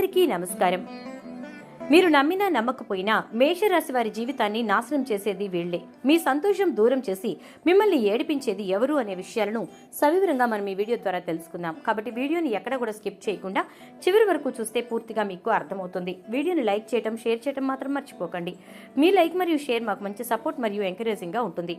అందరికీ నమస్కారం. మీరు నమ్మినా నమ్మకపోయినా మేషరాశి వారి జీవితాన్ని నాశనం చేసేది వీళ్ళే మీ సంతోషం దూరం చేసి మిమ్మల్ని ఏడిపించేది ఎవరు అనే విషయాలను సవివరంగా మనం ఈ వీడియో ద్వారా తెలుసుకుందాం. కాబట్టి వీడియోని ఎక్కడ కూడా స్కిప్ చేయకుండా చివరి వరకు చూస్తే పూర్తిగా మీకు అర్థమవుతుంది. వీడియోని లైక్ చేయడం షేర్ చేయడం మాత్రం మర్చిపోకండి. మీ లైక్ మరియు షేర్ మాకు మంచి సపోర్ట్ మరియు ఎంకరేజింగ్గా ఉంటుంది.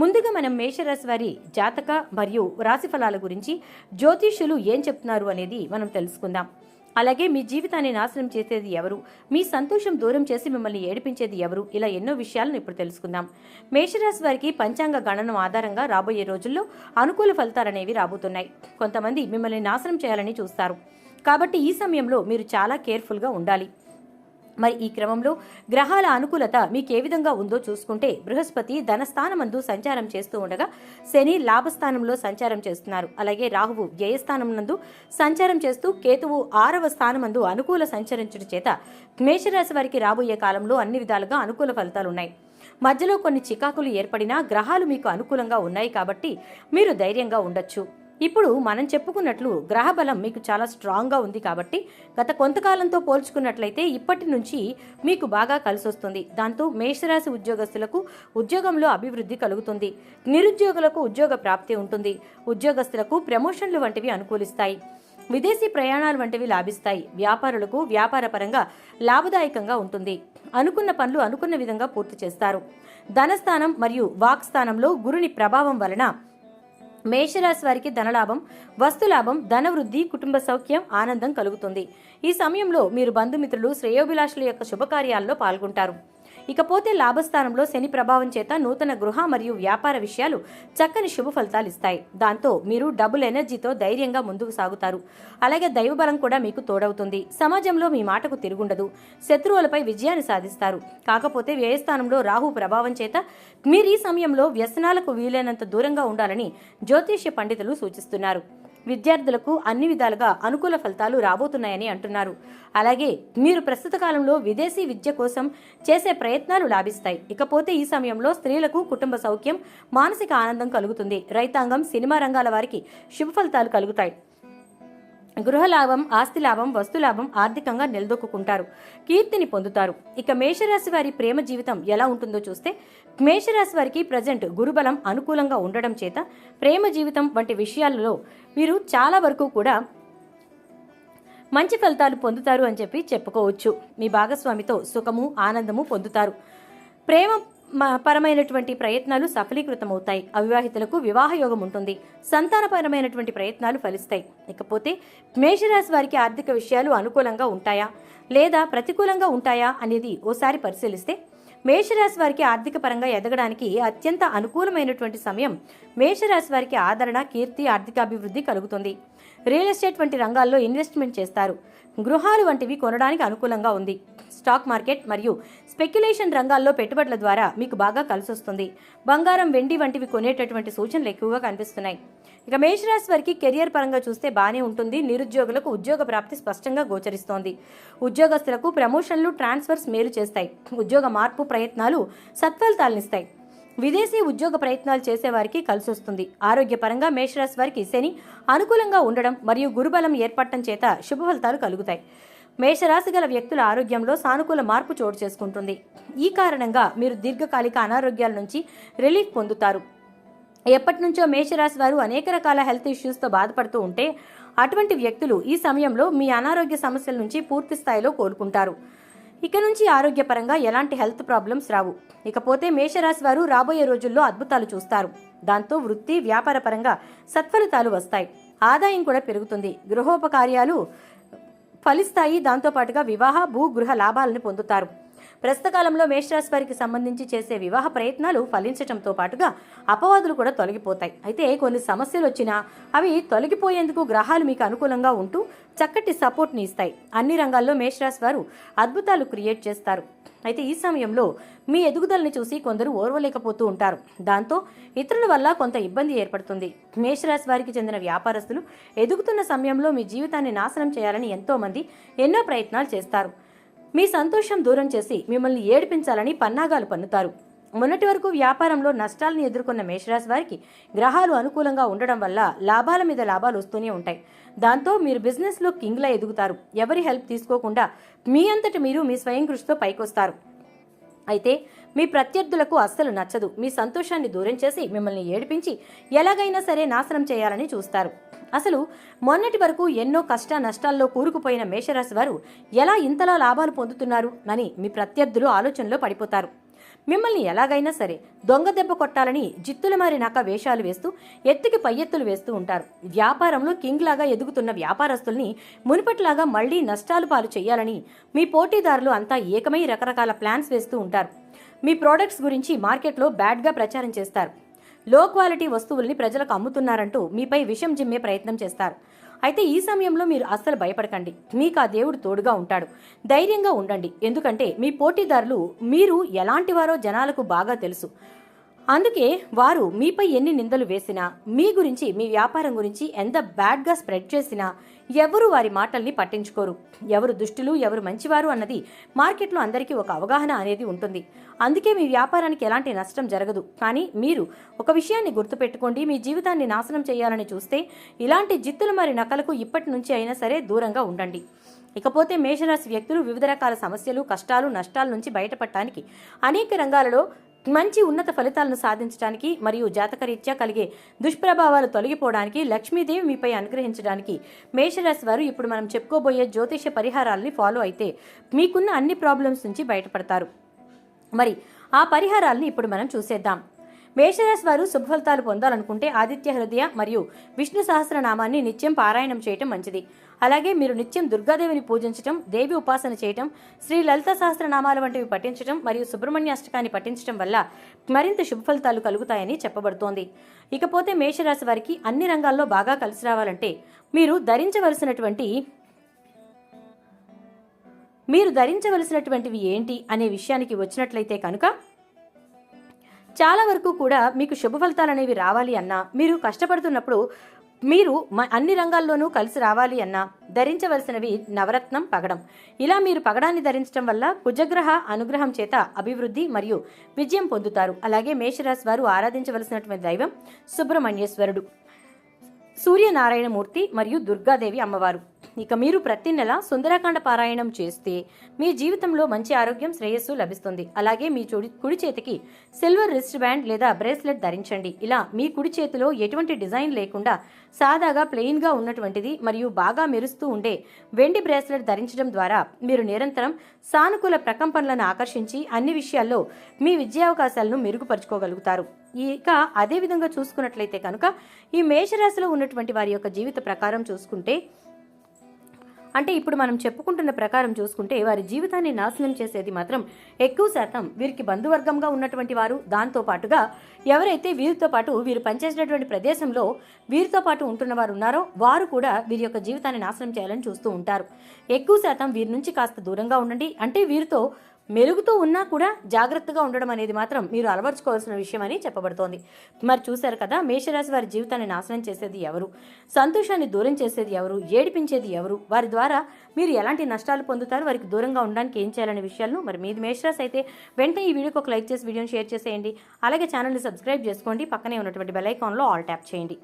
ముందుగా మనం మేషరాశి వారి జాతక మరియు రాశి ఫలాల గురించి జ్యోతిష్యులు ఏం చెప్తున్నారు అనేది మనం తెలుసుకుందాం. అలాగే మీ జీవితాన్ని నాశనం చేసేది ఎవరు? మీ సంతోషం దూరం చేసి మిమ్మల్ని ఏడిపించేది ఎవరు? ఇలా ఎన్నో విషయాలను ఇప్పుడు తెలుసుకుందాం. మేషరాశి వారికి పంచాంగ గణనం ఆధారంగా రాబోయే రోజుల్లో అనుకూల ఫలితాలనేవి రాబోతున్నాయి. కొంతమంది మిమ్మల్ని నాశనం చేయాలని చూస్తారు. కాబట్టి ఈ సమయంలో మీరు చాలా కేర్ఫుల్గా ఉండాలి. మరి ఈ క్రమంలో గ్రహాల అనుకూలత మీకు ఏ విధంగా ఉందో చూసుకుంటే బృహస్పతి ధనస్థానమందు సంచారం చేస్తూ ఉండగా శని లాభస్థానంలో సంచారం చేస్తున్నారు. అలాగే రాహువు వ్యయస్థానం నందు సంచారం చేస్తూ కేతువు ఆరవ స్థానమందు అనుకూల సంచరించడం చేత మేషరాశి వారికి రాబోయే కాలంలో అన్ని విధాలుగా అనుకూల ఫలితాలు ఉన్నాయి. మధ్యలో కొన్ని చికాకులు ఏర్పడినా గ్రహాలు మీకు అనుకూలంగా ఉన్నాయి కాబట్టి మీరు ధైర్యంగా ఉండొచ్చు. ఇప్పుడు మనం చెప్పుకున్నట్లు గ్రహబలం మీకు చాలా స్ట్రాంగ్గా ఉంది కాబట్టి గత కొంతకాలంతో పోల్చుకున్నట్లయితే ఇప్పటి నుంచి మీకు బాగా కలిసొస్తుంది. దాంతో మేషరాశి ఉద్యోగస్తులకు ఉద్యోగంలో అభివృద్ధి కలుగుతుంది. నిరుద్యోగులకు ఉద్యోగ ప్రాప్తి ఉంటుంది. ఉద్యోగస్తులకు ప్రమోషన్లు వంటివి అనుకూలిస్తాయి. విదేశీ ప్రయాణాలు వంటివి లాభిస్తాయి. వ్యాపారులకు వ్యాపార పరంగా లాభదాయకంగా ఉంటుంది. అనుకున్న పనులు అనుకున్న విధంగా పూర్తి చేస్తారు. ధనస్థానం మరియు వాక్ స్థానంలో గురుని ప్రభావం వలన మేషరాశి వారికి ధనలాభం వస్తులాభం ధనవృద్ధి కుటుంబ సౌఖ్యం ఆనందం కలుగుతుంది. ఈ సమయంలో మీరు బంధుమిత్రులు శ్రేయోభిలాషుల యొక్క శుభకార్యాల్లో పాల్గొంటారు. ఇకపోతే లాభస్థానంలో శని ప్రభావం చేత నూతన గృహ మరియు వ్యాపార విషయాలు చక్కని శుభ ఫలితాలు ఇస్తాయి. దాంతో మీరు డబుల్ ఎనర్జీతో ధైర్యంగా ముందుకు సాగుతారు. అలాగే దైవబలం కూడా మీకు తోడవుతుంది. సమాజంలో మీ మాటకు తిరుగుండదు. శత్రువులపై విజయాన్ని సాధిస్తారు. కాకపోతే వ్యయస్థానంలో రాహు ప్రభావం చేత మీరు ఈ సమయంలో వ్యసనాలకు వీలైనంత దూరంగా ఉండాలని జ్యోతిష్య పండితులు సూచిస్తున్నారు. విద్యార్థులకు అన్ని విధాలుగా అనుకూల ఫలితాలు రాబోతున్నాయని అంటున్నారు. అలాగే మీరు ప్రస్తుత కాలంలో విదేశీ విద్య కోసం చేసే ప్రయత్నాలు లాభిస్తాయి. ఇకపోతే ఈ సమయంలో స్త్రీలకు కుటుంబ సౌఖ్యం మానసిక ఆనందం కలుగుతుంది. రైతాంగం సినిమా రంగాల వారికి శుభ ఫలితాలు కలుగుతాయి. గృహలాభం ఆస్తిలాభం ఆస్తి లాభం ఆర్థికంగా నిలదొక్కుంటారు కీర్తిని పొందుతారు. ఇక మేషరాశి వారి ప్రేమ జీవితం ఎలా ఉంటుందో చూస్తే మేషరాశి వారికి ప్రజెంట్ గురుబలం అనుకూలంగా ఉండడం చేత ప్రేమ జీవితం వంటి విషయాలలో వీరు చాలా వరకు కూడా మంచి ఫలితాలు పొందుతారు అని చెప్పి చెప్పుకోవచ్చు. మీ భాగస్వామితో సుఖము ఆనందము పొందుతారు. ప్రేమ పరమైనటువంటి ప్రయత్నాలు సఫలీకృతమవుతాయి. అవివాహితులకు వివాహ యోగం ఉంటుంది సంతానపరమైనటువంటి ప్రయత్నాలు ఫలిస్తాయి. ఇకపోతే మేషరాశి వారికి ఆర్థిక విషయాలు అనుకూలంగా ఉంటాయా? లేదా ప్రతికూలంగా ఉంటాయా అనేది ఓసారి పరిశీలిస్తే మేషరాశి వారికి ఆర్థిక పరంగా ఎదగడానికి అత్యంత అనుకూలమైనటువంటి సమయం మేషరాశి వారికి ఆదరణ కీర్తి ఆర్థికాభివృద్ధి కలుగుతుంది. రియల్ ఎస్టేట్ వంటి రంగాల్లో ఇన్వెస్ట్మెంట్ చేస్తారు. గృహాలు వంటివి కొనడానికి అనుకూలంగా ఉంది. స్టాక్ మార్కెట్ మరియు స్పెక్యులేషన్ రంగాల్లో పెట్టుబడుల ద్వారా మీకు బాగా కలిసొస్తుంది. బంగారం వెండి వంటివి కొనేటటువంటి సూచనలు ఎక్కువగా కనిపిస్తున్నాయి. ఇక మేషరాశి వారికి కెరియర్ పరంగా చూస్తే బాగానే ఉంటుంది. నిరుద్యోగులకు ఉద్యోగ ప్రాప్తి స్పష్టంగా గోచరిస్తోంది. ఉద్యోగస్తులకు ప్రమోషన్లు ట్రాన్స్ఫర్స్ మేలు చేస్తాయి. ఉద్యోగ మార్పు ప్రయత్నాలు సత్ఫలితాలనిస్తాయి. విదేశీ ఉద్యోగ ప్రయత్నాలు చేసేవారికి కలిసొస్తుంది. ఆరోగ్యపరంగా మేషరాశి వారికి శని అనుకూలంగా ఉండడం మరియు గురుబలం ఏర్పడటం చేత శుభ ఫలితాలు కలుగుతాయి. మేషరాశి గల వ్యక్తుల ఆరోగ్యంలో సానుకూల మార్పు చోటు చేసుకుంటుంది. ఈ కారణంగా మీరు దీర్ఘకాలిక అనారోగ్యాల నుంచి రిలీఫ్ పొందుతారు. ఎప్పటి నుంచో మేషరాశి వారు అనేక రకాల హెల్త్ ఇష్యూస్తో బాధపడుతూ ఉంటే అటువంటి వ్యక్తులు ఈ సమయంలో మీ అనారోగ్య సమస్యల నుంచి పూర్తి స్థాయిలో కోలుకుంటారు. ఇక నుంచి ఆరోగ్యపరంగా ఎలాంటి హెల్త్ ప్రాబ్లమ్స్ రావు. ఇకపోతే మేషరాశి వారు రాబోయే రోజుల్లో అద్భుతాలు చూస్తారు. దాంతో వృత్తి వ్యాపార పరంగా సత్ఫలితాలు వస్తాయి. ఆదాయం కూడా పెరుగుతుంది. గృహోపకార్యాలు ఫలిస్తాయి. దాంతోపాటుగా వివాహ భూ గృహ లాభాలను పొందుతారు. ప్రస్తుత కాలంలో మేషరాశి వారికి సంబంధించి చేసే వివాహ ప్రయత్నాలు ఫలించడంతో పాటుగా అపవాదులు కూడా తొలగిపోతాయి. అయితే కొన్ని సమస్యలు వచ్చినా అవి తొలగిపోయేందుకు గ్రహాలు మీకు అనుకూలంగా ఉంటూ చక్కటి సపోర్ట్ని ఇస్తాయి. అన్ని రంగాల్లో మేషరాశి వారు అద్భుతాలు క్రియేట్ చేస్తారు. అయితే ఈ సమయంలో మీ ఎదుగుదలని చూసి కొందరు ఓర్వలేకపోతూ ఉంటారు. దాంతో ఇతరుల వల్ల కొంత ఇబ్బంది ఏర్పడుతుంది. మేషరాశి వారికి చెందిన వ్యాపారస్తులు ఎదుగుతున్న సమయంలో మీ జీవితాన్ని నాశనం చేయాలని ఎంతోమంది ఎన్నో ప్రయత్నాలు చేస్తారు. మీ సంతోషం దూరం చేసి మిమ్మల్ని ఏడిపించాలని పన్నాగాలు పన్నుతారు. మొన్నటి వరకు వ్యాపారంలో నష్టాలను ఎదుర్కొన్న మేషరాశి వారికి గ్రహాలు అనుకూలంగా ఉండడం వల్ల లాభాల మీద లాభాలు వస్తూనే ఉంటాయి. దాంతో మీరు బిజినెస్లో కింగ్లా ఎదుగుతారు. ఎవరి హెల్ప్ తీసుకోకుండా మీ అంతటి మీరు మీ స్వయం కృషితో పైకొస్తారు. అయితే మీ ప్రత్యర్థులకు అస్సలు నచ్చదు. మీ సంతోషాన్ని దూరం చేసి మిమ్మల్ని ఏడిపించి ఎలాగైనా సరే నాశనం చేయాలని చూస్తారు. అసలు మొన్నటి వరకు ఎన్నో కష్ట నష్టాల్లో కూరుకుపోయిన మేషరాశి వారు ఎలా ఇంతలా లాభాలు పొందుతున్నారు అని మీ ప్రత్యర్థులు ఆలోచనలో పడిపోతారు. మిమ్మల్ని ఎలాగైనా సరే దొంగ దెబ్బ కొట్టాలని జిత్తుల మారి నాక వేషాలు వేస్తూ ఎత్తుకి పై ఎత్తులు వేస్తూ ఉంటారు. వ్యాపారంలో కింగ్ లాగా ఎదుగుతున్న వ్యాపారస్తుల్ని మునుపటిలాగా మళ్ళీ నష్టాలు పాలు చేయాలని మీ పోటీదారులు అంతా ఏకమై రకరకాల ప్లాన్స్ వేస్తూ ఉంటారు. మీ ప్రోడక్ట్స్ గురించి మార్కెట్లో బ్యాడ్గా ప్రచారం చేస్తారు. లో క్వాలిటీ వస్తువుల్ని ప్రజలకు అమ్ముతున్నారంటూ మీపై విషం జిమ్మే ప్రయత్నం చేస్తారు. అయితే ఈ సమయంలో మీరు అస్సలు భయపడకండి. మీకు ఆ దేవుడు తోడుగా ఉంటాడు. ధైర్యంగా ఉండండి. ఎందుకంటే మీ పోటీదారులు మీరు ఎలాంటి వారో జనాలకు బాగా తెలుసు. అందుకే వారు మీపై ఎన్ని నిందలు వేసినా మీ గురించి మీ వ్యాపారం గురించి ఎంత బ్యాడ్గా స్ప్రెడ్ చేసినా ఎవరు వారి మాటల్ని పట్టించుకోరు. ఎవరు దుష్టులు ఎవరు మంచివారు అన్నది మార్కెట్లో అందరికీ ఒక అవగాహన అనేది ఉంటుంది. అందుకే మీ వ్యాపారానికి ఎలాంటి నష్టం జరగదు. కానీ మీరు ఒక విషయాన్ని గుర్తుపెట్టుకోండి మీ జీవితాన్ని నాశనం చేయాలని చూస్తే ఇలాంటి జిత్తులు మరి నకలకు ఇప్పటి నుంచి అయినా సరే దూరంగా ఉండండి. ఇకపోతే మేషరాశి వ్యక్తులు వివిధ రకాల సమస్యలు కష్టాలు నష్టాల నుంచి బయటపడటానికి అనేక రంగాలలో మంచి ఉన్నత ఫలితాలను సాధించడానికి మరియు జాతకరీత్యా కలిగే దుష్ప్రభావాలు తొలగిపోవడానికి లక్ష్మీదేవి మీపై అనుగ్రహించడానికి మేషరాశి వారు ఇప్పుడు మనం చెప్పుకోబోయే జ్యోతిష పరిహారాలని ఫాలో అయితే మీకున్న అన్ని ప్రాబ్లమ్స్ నుంచి బయటపడతారు. మరి ఆ పరిహారాలని ఇప్పుడు మనం చూసేద్దాం. మేషరాశి వారు శుభఫలితాలు పొందాలనుకుంటే ఆదిత్య హృదయ మరియు విష్ణు సహస్రనామాన్ని నిత్యం పారాయణం చేయటం మంచిది. అలాగే మీరు నిత్యం దుర్గాదేవిని పూజించటం దేవి ఉపాసన చేయటం శ్రీ లలిత సహస్రనామాల వంటివి పఠించటం మరియు సుబ్రహ్మణ్య అష్టకాన్ని పఠించటం వల్ల మరింత శుభ ఫలితాలు కలుగుతాయని చెప్పబడుతోంది. ఇకపోతే మేషరాశి వారికి అన్ని రంగాల్లో బాగా కలిసి రావాలంటే మీరు ధరించవలసినటువంటి మీరు ధరించవలసినటువంటివి ఏంటి అనే విషయానికి వచ్చినట్లయితే కనుక చాలా వరకు కూడా మీకు శుభ ఫలితాలు అనేవి రావాలి అన్నా మీరు కష్టపడుతున్నప్పుడు మీరు మ- అన్ని రంగాల్లోనూ కలిసి రావాలి అన్నా ధరించవలసినవి నవరత్నం పగడం. ఇలా మీరు పగడాన్ని ధరించడం వల్ల కుజగ్రహ అనుగ్రహం చేత అభివృద్ధి మరియు విజయం పొందుతారు. అలాగే మేషరాశి వారు ఆరాధించవలసినటువంటి దైవం సుబ్రహ్మణ్యేశ్వరుడు. సూర్యనారాయణమూర్తి మరియు దుర్గాదేవి అమ్మవారు. ఇక మీరు ప్రతి నెల సుందరకాండ పారాయణం చేస్తే మీ జీవితంలో మంచి ఆరోగ్యం శ్రేయస్సు లభిస్తుంది. అలాగే మీ చుడి కుడి చేతికి సిల్వర్ రిస్ట్ బ్యాండ్ లేదా బ్రేస్లెట్ ధరించండి. ఇలా మీ కుడి చేతిలో ఎటువంటి డిజైన్ లేకుండా సాదాగా ప్లెయిన్గా ఉన్నటువంటిది మరియు బాగా మెరుస్తూ ఉండే వెండి బ్రేస్లెట్ ధరించడం ద్వారా మీరు నిరంతరం సానుకూల ప్రకంపనలను ఆకర్షించి అన్ని విషయాల్లో మీ విద్యావకాశాలను మెరుగుపరుచుకోగలుగుతారు. ఇక అదే విధంగా చూసుకున్నట్లయితే కనుక ఈ మేషరాశిలో ఉన్నటువంటి వారి యొక్క జీవిత ప్రకారం చూసుకుంటే అంటే ఇప్పుడు మనం చెప్పుకుంటున్న ప్రకారం చూసుకుంటే వారి జీవితాన్ని నాశనం చేసేది మాత్రం ఎక్కువ శాతం వీరికి బంధువర్గంగా ఉన్నటువంటి వారు. దాంతో పాటుగా ఎవరైతే వీరితో పాటు వీరు పనిచేసినటువంటి ప్రదేశంలో వీరితో పాటు ఉంటున్న వారు ఉన్నారో వారు కూడా వీరి యొక్క జీవితాన్ని నాశనం చేయాలని చూస్తూ ఉంటారు. ఎక్కువ శాతం వీరి నుంచి కాస్త దూరంగా ఉండండి. అంటే వీరితో మెరుగుతూ ఉన్నా కూడా జాగ్రత్తగా ఉండడం అనేది మాత్రం మీరు అలవర్చుకోవాల్సిన విషయం అని చెప్పబడుతోంది. మరి చూశారు కదా మేషరాశి వారి జీవితాన్ని నాశనం చేసేది ఎవరు? సంతోషాన్ని దూరం చేసేది ఎవరు? ఏడిపించేది ఎవరు? వారి ద్వారా మీరు ఎలాంటి నష్టాలు పొందుతారు? వారికి దూరంగా ఉండడానికి ఏం చేయాలనే విషయాలను మరి మీది మేషరాశి అయితే వెంటనే ఈ వీడియోకి ఒక లైక్ చేసి వీడియోని షేర్ చేసేయండి. అలాగే ఛానల్ని సబ్స్క్రైబ్ చేసుకోండి. పక్కనే ఉన్నటువంటి బెల్ ఐకాన్లో ఆల్ ట్యాప్ చేయండి.